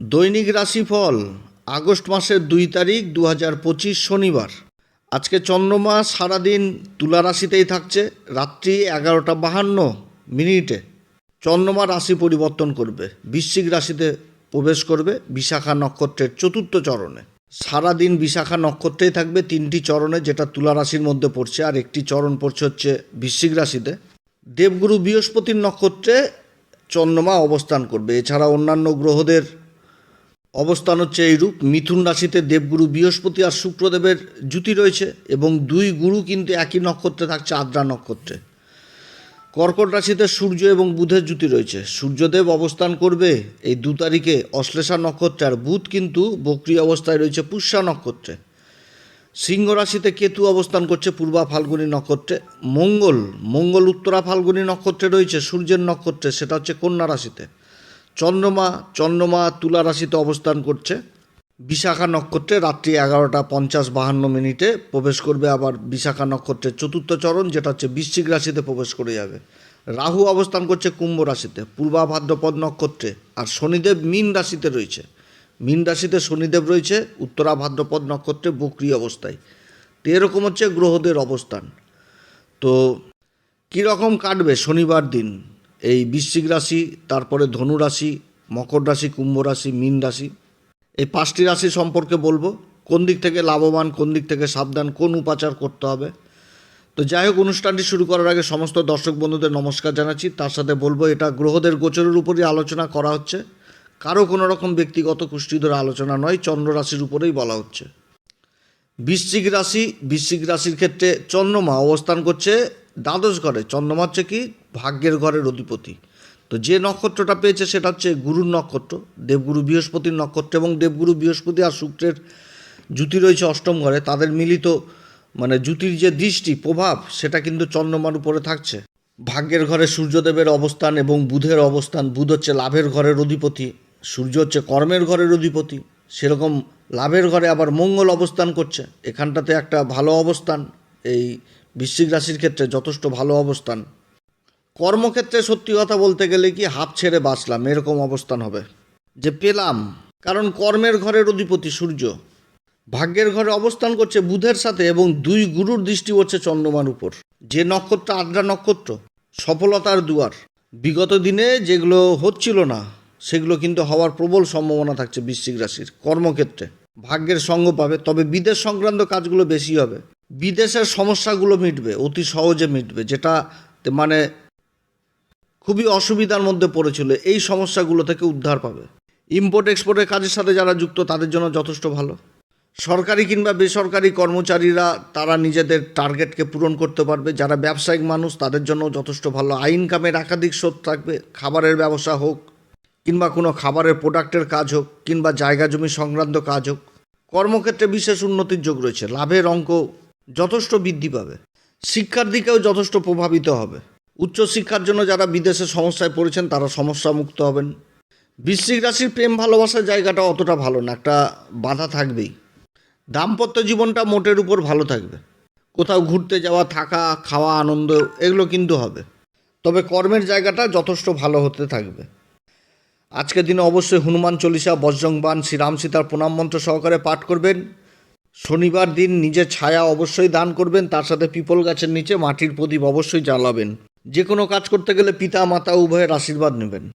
দৈনিক রাশিফল, আগস্ট মাসের দুই তারিখ দু হাজার পঁচিশ শনিবার। আজকে চন্দ্রমা সারাদিন তুলা রাশিতেই থাকছে, রাত্রি এগারোটা বাহান্ন মিনিটে। চন্দ্রমা রাশি পরিবর্তন করবে, বৃশ্চিক রাশিতে প্রবেশ করবে বিশাখা নক্ষত্রের চতুর্থ চরণে। সারাদিন বিশাখা নক্ষত্রেই থাকবে তিনটি চরণে, যেটা তুলা রাশির মধ্যে পড়ছে, আর একটি চরণ পড়ছে হচ্ছে বৃশ্চিক রাশিতে। দেবগুরু বৃহস্পতির নক্ষত্রে চন্দ্রমা অবস্থান করবে, এছাড়া অন্যান্য গ্রহদের অবস্থান হচ্ছে এইরূপ। মিথুন রাশিতে দেবগুরু বৃহস্পতি আর শুক্রদেবের জুতি রয়েছে এবং দুই গুরু কিন্তু একই নক্ষত্রে থাকছে, আদ্রা নক্ষত্রে। কর্কট রাশিতে সূর্য এবং বুধের জুতি রয়েছে। সূর্যদেব অবস্থান করবে এই দু তারিখে অশ্লেষা নক্ষত্রে আর বুধ কিন্তু বক্রি অবস্থায় রয়েছে পুষ্যা নক্ষত্রে। সিংহ রাশিতে কেতু অবস্থান করছে পূর্বা ফাল্গুনী নক্ষত্রে। মঙ্গল মঙ্গল উত্তরা ফাল্গুনী নক্ষত্রে রয়েছে, সূর্যের নক্ষত্রে, সেটা হচ্ছে কন্যা রাশিতে। চন্দ্রমা চন্দ্রমা তুলা রাশিতে অবস্থান করছে। বিশাখা নক্ষত্রে রাত্রি এগারোটা পঞ্চাশ বাহান্ন মিনিটে প্রবেশ করবে আবার বিশাখা নক্ষত্রের চতুর্থ চরণ, যেটা হচ্ছে বৃশ্চিক রাশিতে প্রবেশ করে যাবে। রাহু অবস্থান করছে কুম্ভ রাশিতে, পূর্বা ভাদ্রপদ নক্ষত্রে আর শনিদেব মীন রাশিতে রয়েছে। মীন রাশিতে শনিদেব রয়েছে, উত্তরা ভাদ্রপদ নক্ষত্রে বক্রি অবস্থায়। তো এরকম হচ্ছে গ্রহদের অবস্থান। তো কীরকম কাটবে শনিবার দিন? এই বৃশ্চিক রাশি, তারপরে ধনু রাশি, মকর রাশি, কুম্ভ রাশি, মীন রাশি। এই পাঁচটি রাশি সম্পর্কে বলব, কোন দিক থেকে লাভবান, কোন দিক থেকে সাবধান, কোন উপাচার করতে হবে। তো যাই হোক, অনুষ্ঠানটি শুরু করার আগে সমস্ত দর্শক বন্ধুদের নমস্কার জানাচ্ছি। তার সাথে বলব, এটা গ্রহদের গোচরের উপরই আলোচনা করা হচ্ছে। কারও কোনো রকম ব্যক্তিগত কুষ্টি ধরে আলোচনা নয়, চন্দ্র রাশির উপরেই বলা হচ্ছে। বৃশ্চিক রাশি, বৃশ্চিক রাশির ক্ষেত্রে চন্দ্রমা অবস্থান করছে দ্বাদশ ঘরে। চন্দ্রমা হচ্ছে কি? ভাগ্যের ঘরের অধিপতি। তো যে নক্ষত্রটা পেয়েছে সেটা হচ্ছে গুরুর নক্ষত্র, দেবগুরু বৃহস্পতির নক্ষত্র এবং দেবগুরু বৃহস্পতি আর শুক্রের জুতি রয়েছে অষ্টম ঘরে। তাদের মিলিত মানে জুতির যে দৃষ্টি, প্রভাব, সেটা কিন্তু চন্দ্রমার উপরে থাকছে। ভাগ্যের ঘরে সূর্যদেবের অবস্থান এবং বুধের অবস্থান। বুধ হচ্ছে লাভের ঘরের অধিপতি, সূর্য হচ্ছে কর্মের ঘরের অধিপতি। সেরকম লাভের ঘরে আবার মঙ্গল অবস্থান করছে। এখানটাতে একটা ভালো অবস্থান, এই বৃশ্চিক রাশির ক্ষেত্রে যথেষ্ট ভালো অবস্থান। কর্মক্ষেত্রে সত্যি কথা বলতে গেলে কি হাফ ছেড়ে বাঁচলাম, এরকম অবস্থান হবে। যে পেলাম, কারণ কর্মের ঘরের অধিপতি সূর্য। ভাগ্যের ঘরে অবস্থান করছে বুধের সাথে এবং দুই গুরুর দৃষ্টি পড়ছে চন্দ্রমার উপর। যে নক্ষত্র আদ্রা নক্ষত্র, সফলতার দুয়ার। বিগত দিনে যেগুলো হচ্ছিল না, সেগুলো কিন্তু হওয়ার প্রবল সম্ভাবনা থাকছে বৃশ্চিক রাশির কর্মক্ষেত্রে। ভাগ্যের সঙ্গ পাবে, তবে বিদেশ সংক্রান্ত কাজগুলো বেশি হবে। বিদেশের সমস্যাগুলো মিটবে, অতি সহজে মিটবে, যেটা মানে খুবই অসুবিধার মধ্যে পড়েছিল। এই সমস্যাগুলো থেকে উদ্ধার পাবে। ইম্পোর্ট এক্সপোর্টের কাজের সাথে যারা যুক্ত, তাদের জন্য যথেষ্ট ভালো। সরকারি কিংবা বেসরকারি কর্মচারীরা, তারা নিজেদের টার্গেটকে পূরণ করতে পারবে। যারা ব্যবসায়িক মানুষ, তাদের জন্য যথেষ্ট ভালো। আইন কামের একাধিক স্রোত থাকবে। খাবারের ব্যবসা হোক, কিংবা কোনো খাবারের প্রোডাক্টের কাজ হোক, কিংবা জায়গা জমি সংক্রান্ত কাজ হোক। কর্মক্ষেত্রে বিশেষ উন্নতির যোগ রয়েছে। লাভের অঙ্ক যথেষ্ট বৃদ্ধি পাবে। শিক্ষার দিকেও যথেষ্ট প্রভাবিত হবে। উচ্চশিক্ষার জন্য যারা বিদেশে সমস্যায় পড়েছেন, তারা সমস্যা মুক্ত হবেন। বৃশ্চিক রাশির প্রেম ভালোবাসার জায়গাটা অতটা ভালো না, একটা বাধা থাকবেই। দাম্পত্য জীবনটা মোটের উপর ভালো থাকবে। কোথাও ঘুরতে যাওয়া, থাকা, খাওয়া, আনন্দ, এগুলো কিন্তু হবে। তবে কর্মের জায়গাটা যথেষ্ট ভালো হতে থাকবে। আজকের দিনে অবশ্যই হনুমান চল্লিশা বজ্রংবান শ্রীরাম সীতার প্রণাম মন্ত্র সহকারে পাঠ করবেন। শনিবার দিন নিজের ছায়া অবশ্যই দান করবেন, তার সাথে পিপল গাছের নিচে মাটির প্রদীপ অবশ্যই জ্বালাবেন। যে কোনো কাজ করতে গেলে পিতা, মাতা উভয়ের আশীর্বাদ নেবেন।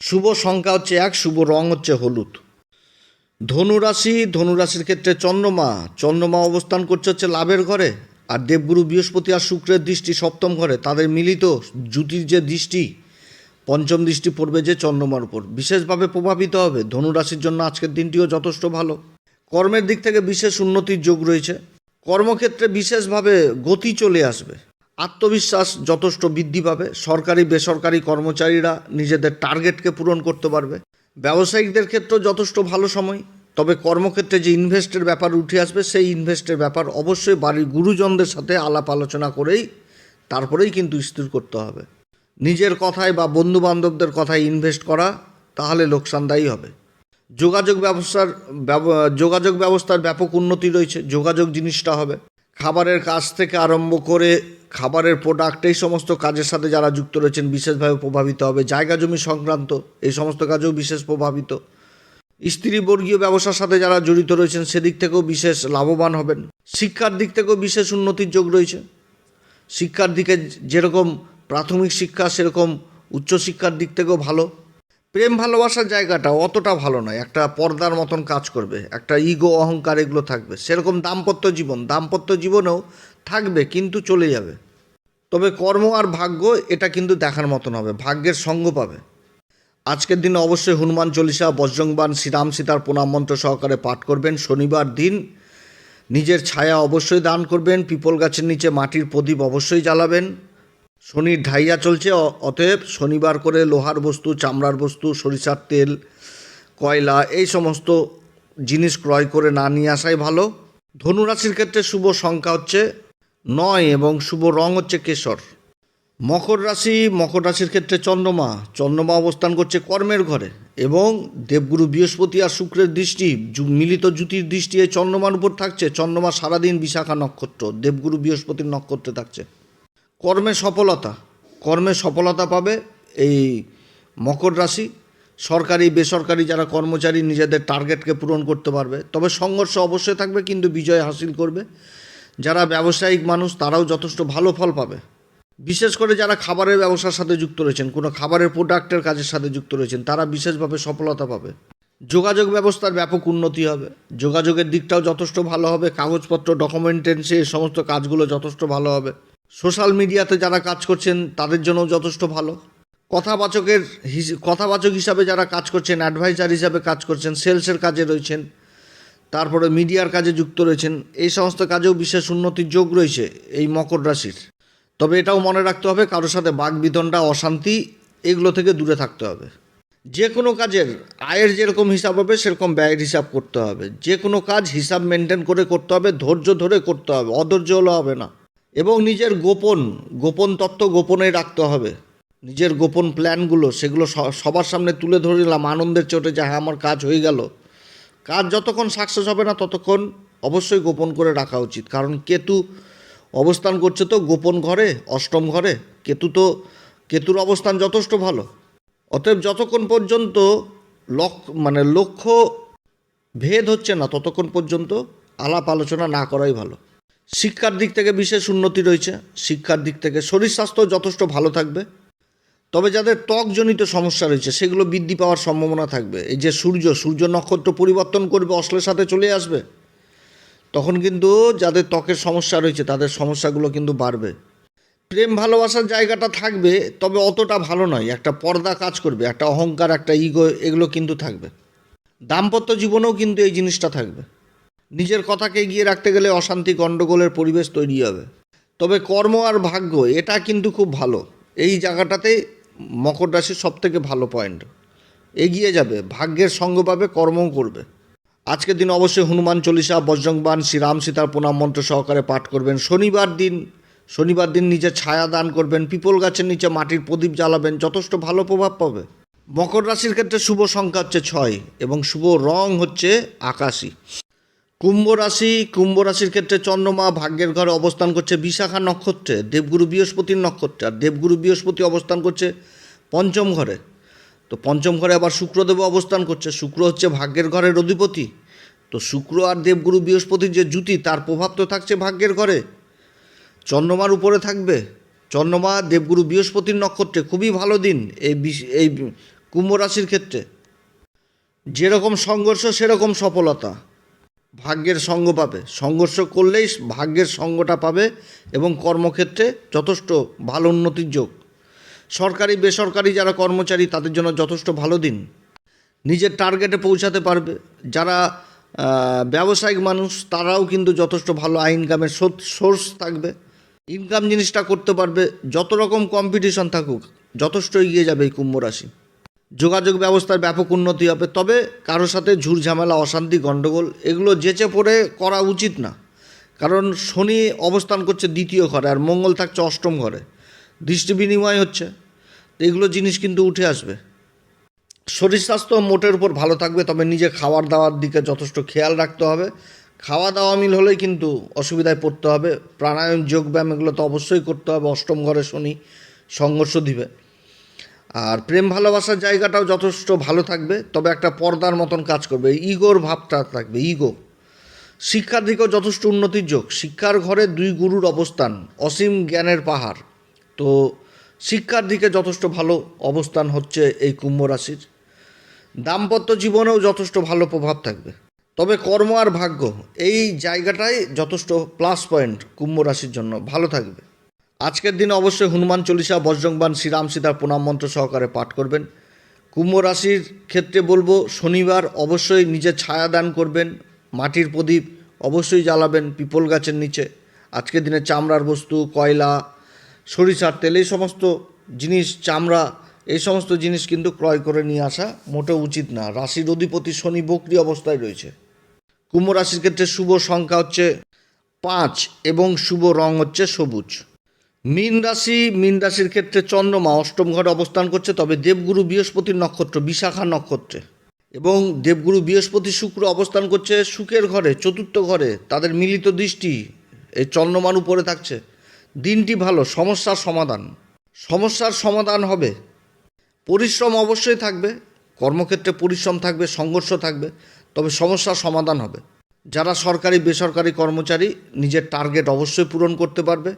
শুভ সংখ্যা হচ্ছে এক, শুভ রং হচ্ছে হলুদ। ধনুরাশি, ধনুরাশির ক্ষেত্রে চন্দ্রমা। চন্দ্রমা অবস্থান করছে হচ্ছে লাভের ঘরে, আর দেবগুরু বৃহস্পতি আর শুক্রের দৃষ্টি সপ্তম ঘরে। তাদের মিলিত জুতির যে দৃষ্টি, পঞ্চম দৃষ্টি পড়বে যে চন্দ্রমার উপর। বিশেষভাবে প্রভাবিত হবে। ধনুরাশির জন্য আজকের দিনটিও যথেষ্ট ভালো। কর্মের দিক থেকে বিশেষ উন্নতির যোগ রয়েছে। কর্মক্ষেত্রে বিশেষভাবে গতি চলে আসবে। আত্মবিশ্বাস যথেষ্ট বৃদ্ধি পাবে। সরকারি, বেসরকারি কর্মচারীরা নিজেদের টার্গেটকে পূরণ করতে পারবে। ব্যবসায়িকদের ক্ষেত্রেও যথেষ্ট ভালো সময়। তবে কর্মক্ষেত্রে যে ইনভেস্টের ব্যাপার উঠে আসবে, সেই ইনভেস্টের ব্যাপার অবশ্যই বাড়ির গুরুজনদের সাথে আলাপ আলোচনা করেই তারপরেই কিন্তু স্থির করতে হবে। নিজের কথায় বা বন্ধু বান্ধবদের কথায় ইনভেস্ট করা, তাহলে লোকসানদায়ী হবে। যোগাযোগ ব্যবস্থার যোগাযোগ ব্যবস্থার ব্যাপক উন্নতি রয়েছে। যোগাযোগ জিনিসটা হবে। খাবারের কাজ থেকে আরম্ভ করে খাবারের প্রোডাক্ট এই সমস্ত কাজের সাথে যারা যুক্ত রয়েছেন, বিশেষভাবে প্রভাবিত হবে। জায়গা জমি সংক্রান্ত, এই সমস্ত কাজেও বিশেষ প্রভাবিত। স্ত্রীবর্গীয় ব্যবসার সাথে যারা জড়িত রয়েছেন, সেদিক থেকেও বিশেষ লাভবান হবেন। শিক্ষার দিক থেকেও বিশেষ উন্নতির যোগ রয়েছে। শিক্ষার দিকে যেরকম প্রাথমিক শিক্ষা, সেরকম উচ্চশিক্ষার দিক থেকেও ভালো। প্রেম ভালোবাসার জায়গাটা অতটা ভালো নয়। একটা পর্দার মতন কাজ করবে। একটা ইগো অহংকার, এগুলো থাকবে। সেরকম দাম্পত্য জীবন। দাম্পত্য জীবনেও থাকবে, কিন্তু চলে যাবে। তবে কর্ম আর ভাগ্য এটা কিন্তু দেখার মতন হবে, ভাগ্যের সঙ্গ পাবে। আজকের দিনে অবশ্যই হনুমান চল্লিশা বজ্রংবান শ্রীরাম সীতার প্রণাম মন্ত্র সহকারে পাঠ করবেন। শনিবার দিন নিজের ছায়া অবশ্যই দান করবেন, পিপল গাছের নিচে মাটির প্রদীপ অবশ্যই জ্বালাবেন। শনির ঢাইয়া চলছে অতএব শনিবার করে লোহার বস্তু, চামড়ার বস্তু, সরিষার তেল, কয়লা, এই সমস্ত জিনিস ক্রয় করে না নিয়ে আসাই ভালো। ধনুরাশির ক্ষেত্রে শুভ সংখ্যা হচ্ছে নয় এবং শুভ রং হচ্ছে কেশর। মকর রাশি, মকর রাশির ক্ষেত্রে চন্দ্রমা। চন্দ্রমা অবস্থান করছে কর্মের ঘরে এবং দেবগুরু বৃহস্পতি আর শুক্রের দৃষ্টি মিলিত জ্যোতির দৃষ্টি এই চন্দ্রমার উপর থাকছে। চন্দ্রমা সারাদিন বিশাখা নক্ষত্র, দেবগুরু বৃহস্পতির নক্ষত্রে থাকছে। কর্মে সফলতা কর্মে সফলতা পাবে এই মকর রাশি। সরকারি, বেসরকারি যারা কর্মচারী, নিজেদের টার্গেটকে পূরণ করতে পারবে। তবে সংঘর্ষ অবশ্যই থাকবে, কিন্তু বিজয় হাসিল করবে। যারা ব্যবসায়িক মানুষ, তারাও যথেষ্ট ভালো ফল পাবে। বিশেষ করে যারা খাবারের ব্যবসার সাথে যুক্ত রয়েছেন, কোনো খাবারের প্রোডাক্টের কাজের সাথে যুক্ত রয়েছেন, তারা বিশেষভাবে সফলতা পাবে। যোগাযোগ ব্যবস্থার ব্যাপক উন্নতি হবে। যোগাযোগের দিকটাও যথেষ্ট ভালো হবে। কাগজপত্র, ডকুমেন্টেন্সি, এই সমস্ত কাজগুলো যথেষ্ট ভালো হবে। সোশ্যাল মিডিয়াতে যারা কাজ করছেন, তাদের জন্য যথেষ্ট ভালো। কথাবাচকের কথাবাচক হিসাবে যারা কাজ করছেন, অ্যাডভাইজার হিসাবে কাজ করছেন, সেলসের কাজে রয়েছেন তারপরে মিডিয়ার কাজে যুক্ত রয়েছেন। এই সমস্ত কাজেও বিশেষ উন্নতির যোগ রয়েছে এই মকর রাশির। তবে এটাও মনে রাখতে হবে, কারোর সাথে বাগবিতণ্ডা অশান্তি, এগুলো থেকে দূরে থাকতে হবে। যে কোনো কাজের আয়ের যেরকম হিসাব হবে, সেরকম ব্যয়ের হিসাব করতে হবে। যে কোনো কাজ হিসাব মেনটেন করে করতে হবে, ধৈর্য ধরে করতে হবে, অধৈর্য হলে হবে না। এবং নিজের গোপন গোপন তত্ত্ব গোপনেই রাখতে হবে। নিজের গোপন প্ল্যানগুলো, সেগুলো সবার সামনে তুলে ধরলাম, আনন্দের চোটে যে হ্যাঁ আমার কাজ হয়ে গেল। কাজ যতক্ষণ সাকসেস হবে না ততক্ষণ অবশ্যই গোপন করে রাখা উচিত। কারণ কেতু অবস্থান করছে তো গোপন ঘরে, অষ্টম ঘরে। কেতু তো, কেতুর অবস্থান যথেষ্ট ভালো। অতএব যতক্ষণ পর্যন্ত লক্ষ মানে লক্ষ্য ভেদ হচ্ছে না, ততক্ষণ পর্যন্ত আলাপ আলোচনা না করাই ভালো। শিক্ষার দিক থেকে বিশেষ উন্নতি রয়েছে। শিক্ষার দিক থেকে শরীর স্বাস্থ্য যথেষ্ট ভালো থাকবে। তবে যাদের ত্বকজনিত সমস্যা রয়েছে, সেগুলো বৃদ্ধি পাওয়ার সম্ভাবনা থাকবে। এই যে সূর্য সূর্য নক্ষত্র পরিবর্তন করবে, অশ্লের সাথে চলে আসবে। তখন কিন্তু যাদের ত্বকের সমস্যা রয়েছে, তাদের সমস্যাগুলো কিন্তু বাড়বে। প্রেম, ভালোবাসার জায়গাটা থাকবে, তবে অতটা ভালো নয়। একটা পর্দা কাজ করবে, একটা অহংকার, একটা ইগো, এগুলো কিন্তু থাকবে। দাম্পত্য জীবনেও কিন্তু এই জিনিসটা থাকবে। নিজের কথাকে এগিয়ে রাখতে গেলে অশান্তি গণ্ডগোলের পরিবেশ তৈরি হবে। তবে কর্ম আর ভাগ্য, এটা কিন্তু খুব ভালো। এই জায়গাটাতে মকর রাশির সব থেকে ভালো পয়েন্ট এগিয়ে যাবে, ভাগ্যের সঙ্গ পাবে, কর্মও করবে। আজকের দিন অবশ্যই হনুমান চল্লিশা বজ্রংবান শ্রীরাম সীতার প্রণাম মন্ত্র সহকারে পাঠ করবেন। শনিবার দিন শনিবার দিন নিজের ছায়া দান করবেন, পিপল গাছের নিচে মাটির প্রদীপ জ্বালাবেন, যথেষ্ট ভালো প্রভাব পাবে। মকর রাশির ক্ষেত্রে শুভ সংখ্যা হচ্ছে ছয় এবং শুভ রং হচ্ছে আকাশি। কুম্ভ রাশি, কুম্ভ রাশির ক্ষেত্রে চন্দ্রমা ভাগ্যের ঘরে অবস্থান করছে বিশাখা নক্ষত্রে, দেবগুরু বৃহস্পতির নক্ষত্রে। আর দেবগুরু বৃহস্পতি অবস্থান করছে পঞ্চম ঘরে। তো পঞ্চম ঘরে আবার শুক্রদেব অবস্থান করছে। শুক্র হচ্ছে ভাগ্যের ঘরের অধিপতি। তো শুক্র আর দেবগুরু বৃহস্পতির যে জুতি তার প্রভাব তো থাকছে ভাগ্যের ঘরে। চন্দ্রমার উপরে থাকবে। চন্দ্রমা দেবগুরু বৃহস্পতির নক্ষত্রে। খুবই ভালো দিন এই এই কুম্ভ রাশির ক্ষেত্রে। যেরকম সংঘর্ষ, সেরকম সফলতা। ভাগ্যের সঙ্গ পাবে। সংঘর্ষ করলেই ভাগ্যের সঙ্গটা পাবে এবং কর্মক্ষেত্রে যথেষ্ট ভালো উন্নতির যোগ। সরকারি, বেসরকারি যারা কর্মচারী, তাদের জন্য যথেষ্ট ভালো দিন। নিজের টার্গেটে পৌঁছাতে পারবে। যারা ব্যবসায়িক মানুষ, তারাও কিন্তু যথেষ্ট ভালো আয় ইনকামের সোর্স থাকবে। ইনকাম জিনিসটা করতে পারবে। যত রকম কম্পিটিশন থাকুক, যথেষ্ট এগিয়ে যাবে এই কুম্ভ রাশি। যোগাযোগ ব্যবস্থার ব্যাপক উন্নতি হবে। তবে কারোর সাথে ঝুর ঝামেলা, অশান্তি গণ্ডগোল এগুলো যেচে পড়ে করা উচিত না। কারণ শনি অবস্থান করছে দ্বিতীয় ঘরে, আর মঙ্গল থাকছে অষ্টম ঘরে। দৃষ্টি বিনিময় হচ্ছে। এগুলো জিনিস কিন্তু উঠে আসবে। শরীর স্বাস্থ্য মোটের উপর ভালো থাকবে, তবে নিজে খাওয়ার দাওয়ার দিকে যথেষ্ট খেয়াল রাখতে হবে। খাওয়া দাওয়া মিল হলেই কিন্তু অসুবিধায় পড়তে হবে। প্রাণায়াম, যোগব্যায়াম এগুলো তো অবশ্যই করতে হবে। অষ্টম ঘরে শনি সংঘর্ষ দিবে। আর প্রেম ভালোবাসার জায়গাটাও যথেষ্ট ভালো থাকবে, তবে একটা পর্দার মতন কাজ করবে। ইগোর ভাবটা থাকবে, ইগো। শিক্ষার দিকেও যথেষ্ট উন্নতির যোগ। শিক্ষার ঘরে দুই গুরুর অবস্থান, অসীম জ্ঞানের পাহাড়। তো শিক্ষার দিকে যথেষ্ট ভালো অবস্থান হচ্ছে এই কুম্ভ রাশির। দাম্পত্য জীবনেও যথেষ্ট ভালো প্রভাব থাকবে। তবে কর্ম আর ভাগ্য এই জায়গাটাই যথেষ্ট প্লাস পয়েন্ট কুম্ভ রাশির জন্য ভালো থাকবে। আজকের দিনে অবশ্যই হনুমান চল্লিশা বজ্রংবান শ্রীরাম সীতার প্রণাম মন্ত্র সহকারে পাঠ করবেন। কুম্ভ রাশির ক্ষেত্রে বলব, শনিবার অবশ্যই নিজের ছায়া দান করবেন, মাটির প্রদীপ অবশ্যই জ্বালাবেন পিপল গাছের নিচে। আজকের দিনে চামড়ার বস্তু, কয়লা সরিষার তেল, এই সমস্ত জিনিস, চামড়া, এই সমস্ত জিনিস কিন্তু ক্রয় করে নিয়ে আসা মোটেও উচিত না। রাশির অধিপতি শনি বক্রি অবস্থায় রয়েছে। কুম্ভ রাশির ক্ষেত্রে শুভ সংখ্যা হচ্ছে পাঁচ এবং শুভ রং হচ্ছে সবুজ। মীন রাশি, মীন রাশির ক্ষেত্রে চন্দ্রমা অষ্টম ঘরে অবস্থান করছে, তবে দেবগুরু বৃহস্পতির নক্ষত্র, বিশাখা নক্ষত্রে। এবং দেবগুরু বৃহস্পতি শুক্র অবস্থান করছে সুখের ঘরে, চতুর্থ ঘরে। তাদের মিলিত দৃষ্টি এই চন্দ্রমার উপরে থাকছে। দিনটি ভালো, সমস্যার সমাধান। সমস্যার সমাধান হবে। পরিশ্রম অবশ্যই থাকবে, কর্মক্ষেত্রে পরিশ্রম থাকবে, সংঘর্ষ থাকবে, তবে সমস্যার সমাধান হবে। যারা সরকারি, বেসরকারি কর্মচারী, নিজের টার্গেট অবশ্যই পূরণ করতে পারবে।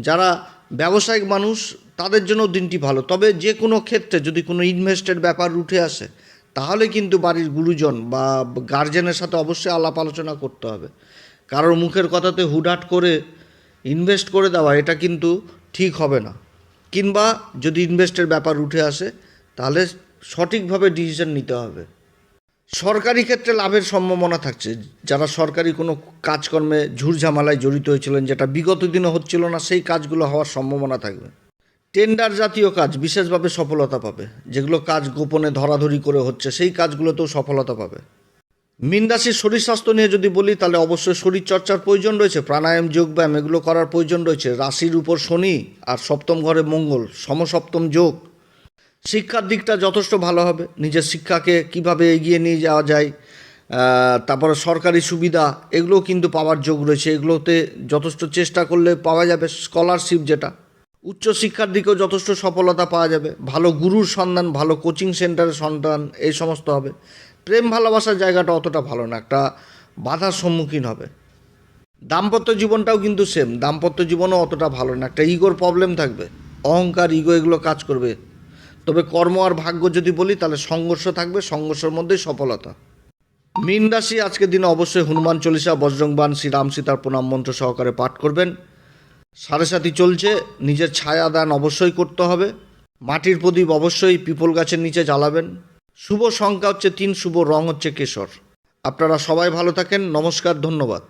যারা ব্যবসায়িক মানুষ, তাদের জন্য দিনটি ভালো। তবে যে কোনো ক্ষেত্রে যদি কোনো ইনভেস্টের ব্যাপার উঠে আসে, তাহলে কিন্তু বাড়ির গুরুজন বা গার্জেনের সাথে অবশ্যই আলাপ আলোচনা করতে হবে। কারোর মুখের কথাতে হুটহাট করে ইনভেস্ট করে দেওয়া, এটা কিন্তু ঠিক হবে না। কিংবা যদি ইনভেস্টের ব্যাপার উঠে আসে, তাহলে সঠিকভাবে ডিসিশন নিতে হবে। সরকারি ক্ষেত্রে লাভের সম্ভাবনা থাকছে। যারা সরকারি কোনো কাজকর্মে ঝুরঝামালায় জড়িত হয়েছিলেন, যেটা বিগত দিনে হচ্ছিল না, সেই কাজগুলো হওয়ার সম্ভাবনা থাকবে। টেন্ডার জাতীয় কাজ বিশেষভাবে সফলতা পাবে। যেগুলো কাজ গোপনে ধরাধরি করে হচ্ছে, সেই কাজগুলোতেও সফলতা পাবে। মীন রাশির শরীর স্বাস্থ্য নিয়ে যদি বলি, তাহলে অবশ্যই শরীর চর্চার প্রয়োজন রয়েছে, প্রাণায়াম যোগব্যায়াম এগুলো করার প্রয়োজন রয়েছে। রাশির উপর শনি আর সপ্তম ঘরে মঙ্গল, সমসপ্তম যোগ। শিক্ষার দিকটা যথেষ্ট ভালো হবে। নিজের শিক্ষাকে কীভাবে এগিয়ে নিয়ে যাওয়া যায় তারপরে সরকারি সুবিধা, এগুলোও কিন্তু পাওয়ার যোগ রয়েছে। এগুলোতে যথেষ্ট চেষ্টা করলে পাওয়া যাবে স্কলারশিপ যেটা। উচ্চশিক্ষার দিকেও যথেষ্ট সফলতা পাওয়া যাবে। ভালো গুরুর সন্ধান, ভালো কোচিং সেন্টারের সন্ধান, এই সমস্ত হবে। প্রেম ভালোবাসার জায়গাটা অতটা ভালো না, একটা বাধার সম্মুখীন হবে। দাম্পত্য জীবনটাও কিন্তু সেম দাম্পত্য জীবনও অতটা ভালো না, একটা ইগোর প্রবলেম থাকবে, অহংকার ইগো এগুলো কাজ করবে। তবে কর্ম আর ভাগ্য যদি বলি, তাহলে সংঘর্ষ থাকবে, সংঘর্ষের মধ্যেই সফলতা। মীন রাশি, আজকের দিনে অবশ্যই হনুমান চল্লিশা বজ্রংবান শ্রী রাম সীতার প্রণাম মন্ত্র সহকারে পাঠ করবেন। সাড়ে সাথী চলছে, নিজের ছায়া দান অবশ্যই করতে হবে। মাটির প্রদীপ অবশ্যই পিপল গাছের নিচে জ্বালাবেন। শুভ সংখ্যা হচ্ছে তিন শুভ রং হচ্ছে কেশর। আপনারা সবাই ভালো থাকেন নমস্কার ধন্যবাদ।